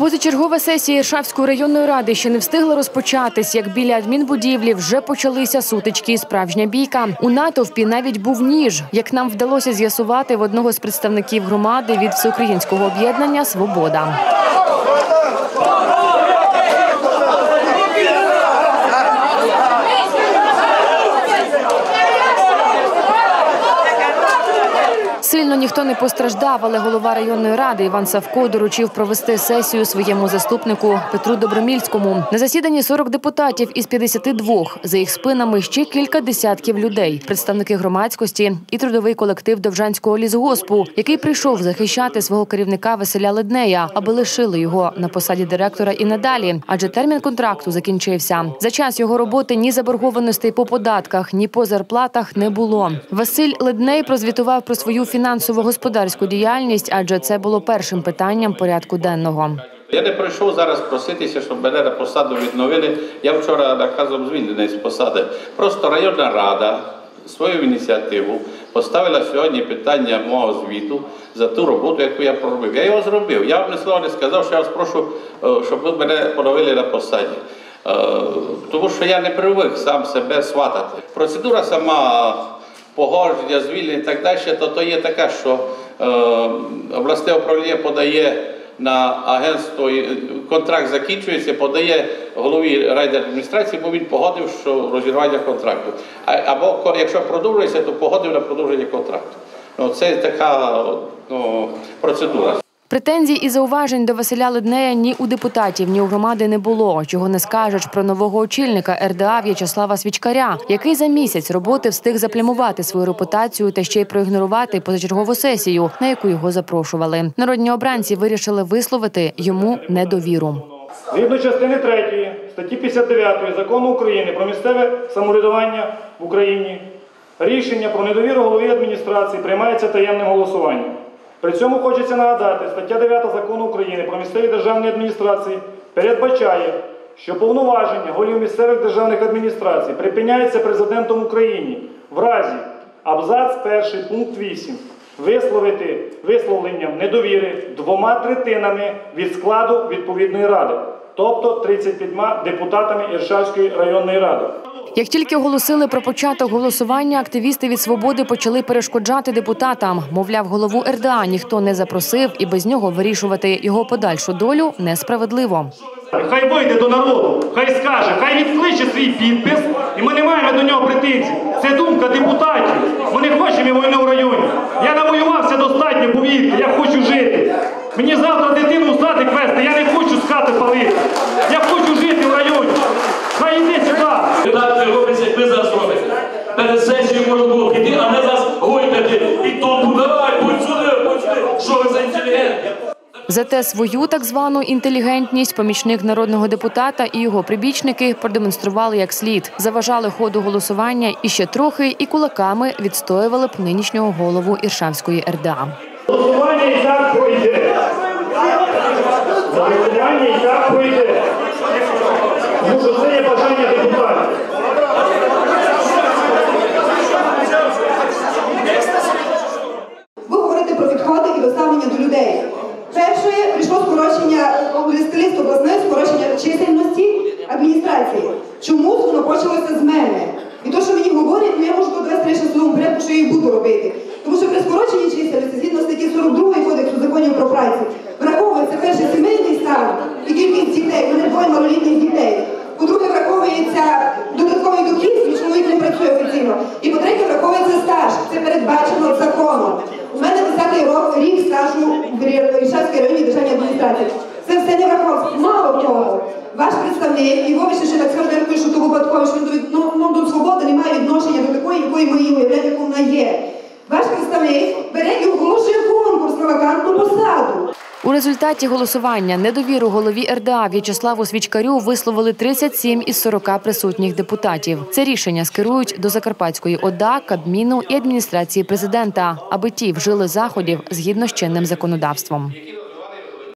Позачергова сесія Іршавської районної ради ще не встигла розпочатись, як біля адмінбудівлі вже почалися сутички і справжня бійка. У натовпі навіть був ніж, як нам вдалося з'ясувати в одного з представників громади від всеукраїнського об'єднання Свобода. Ніхто не постраждав, але голова районної ради Іван Савко доручив провести сесію своєму заступнику Петру Добромільському. На засіданні 40 депутатів із 52. За їх спинами ще кілька десятків людей, представники громадськості і трудовий колектив Довжанського лісгоспу, який прийшов захищати свого керівника Василя Леднея, аби лишили його на посаді директора і надалі, адже термін контракту закінчився. За час його роботи ні заборгованостей по податках, ні по зарплатах не було. Василь Ледней прозвітував про свою фінансово-господарську діяльність, адже це було першим питанням порядку денного. Я не прийшов зараз проситися, щоб мене на посаду відновили. Я вчора наказом звільнений з посади. Просто районна рада свою ініціативу поставила сьогодні питання мого звіту за ту роботу, яку я проробив. Я його зробив. Я вам ні слова не сказав, що я вас прошу, е, щоб ви мене поновили на посаді. Е, Тому що я не привик сам себе сватати. Процедура сама погодження, звільнення і так далі, то, то є така, що е, обласне управління подає на агентство, контракт закінчується, подає голові райдержадміністрації, бо він погодив, що розірвання контракту. Або якщо продовжується, то погодив на продовження контракту. Ну, це така ну, процедура. Претензій і зауважень до Василя Леднея ні у депутатів, ні у громади не було. Чого не скажеш про нового очільника РДА В'ячеслава Свічкаря, який за місяць роботи встиг заплямувати свою репутацію та ще й проігнорувати позачергову сесію, на яку його запрошували. Народні обранці вирішили висловити йому недовіру. Згідно частини 3 статті 59 Закону України про місцеве самоврядування в Україні, рішення про недовіру голові адміністрації приймається таємним голосуванням. При цьому хочеться нагадати, стаття 9 Закону України про місцеві державні адміністрації передбачає, що повноваження голів місцевих державних адміністрацій припиняється президентом України в разі абзац 1 пункт 8 висловити висловленням недовіри двома третинами від складу відповідної ради, тобто 35 депутатами Іршавської районної ради. Як тільки оголосили про початок голосування, активісти від свободи почали перешкоджати депутатам. Мовляв, голову РДА ніхто не запросив, і без нього вирішувати його подальшу долю несправедливо. Хай вийде до народу, хай скаже, хай відкличе свій підпис, і ми не маємо до нього претензій. Це думка депутатів. Ми не хочемо війни в районі. Я навоювався достатньо, повірте, я хочу жити. Мені завтра дитину в садик вести, я не хочу з хати палити. Я хочу жити в районі. Хай йде сюди. Так це робиться, як ви зараз робите. Перед сесією можна було піти, а не зараз гойкати. І то туди, будь сюди, будь сюди. Що ви за інтелігент? Зате свою так звану інтелігентність помічник народного депутата і його прибічники продемонстрували як слід, заважали ходу голосування і ще трохи і кулаками відстоювали б нинішнього голову Іршавської РДА. Голосування і так пройде. Голосування і так пройде. Тому що це є бажання депутатів. Ви говорите про підходи і доставлення до людей. Перше прийшло скорочення лист обласної скорочення чисельності адміністрації. Чому воно почалося з мене? І то, що мені говорять, ну я можу то довести ще своєму порядку, що я і буду робити. Тому що при скороченні чисельності, згідно статті 42 Кодексу законів про працю, враховується перше сімейний стан і кількість дітей, у мене двоє малолітніх дітей. По-друге, враховується додатковий дохід, якщо чоловік не працює офіційно. І по-третє, враховується стаж. Це передбачено законом. У мене 10-й рок, рік стажу в Іршавській районній державній адміністрації. Це все не враховується. Мало того, ваш представник, Вові ще так скажу, я рахую, що то випадково, що він ну, ну, до свободи не має відношення до такої, якої ми уявляємо, яку вона є. Ваш представник бере і оголошує конкурс на вакантну посаду. У результаті голосування недовіру голові РДА В'ячеславу Свічкарю висловили 37 із 40 присутніх депутатів. Це рішення скерують до Закарпатської ОДА, Кабміну і адміністрації президента, аби ті вжили заходів згідно з чинним законодавством.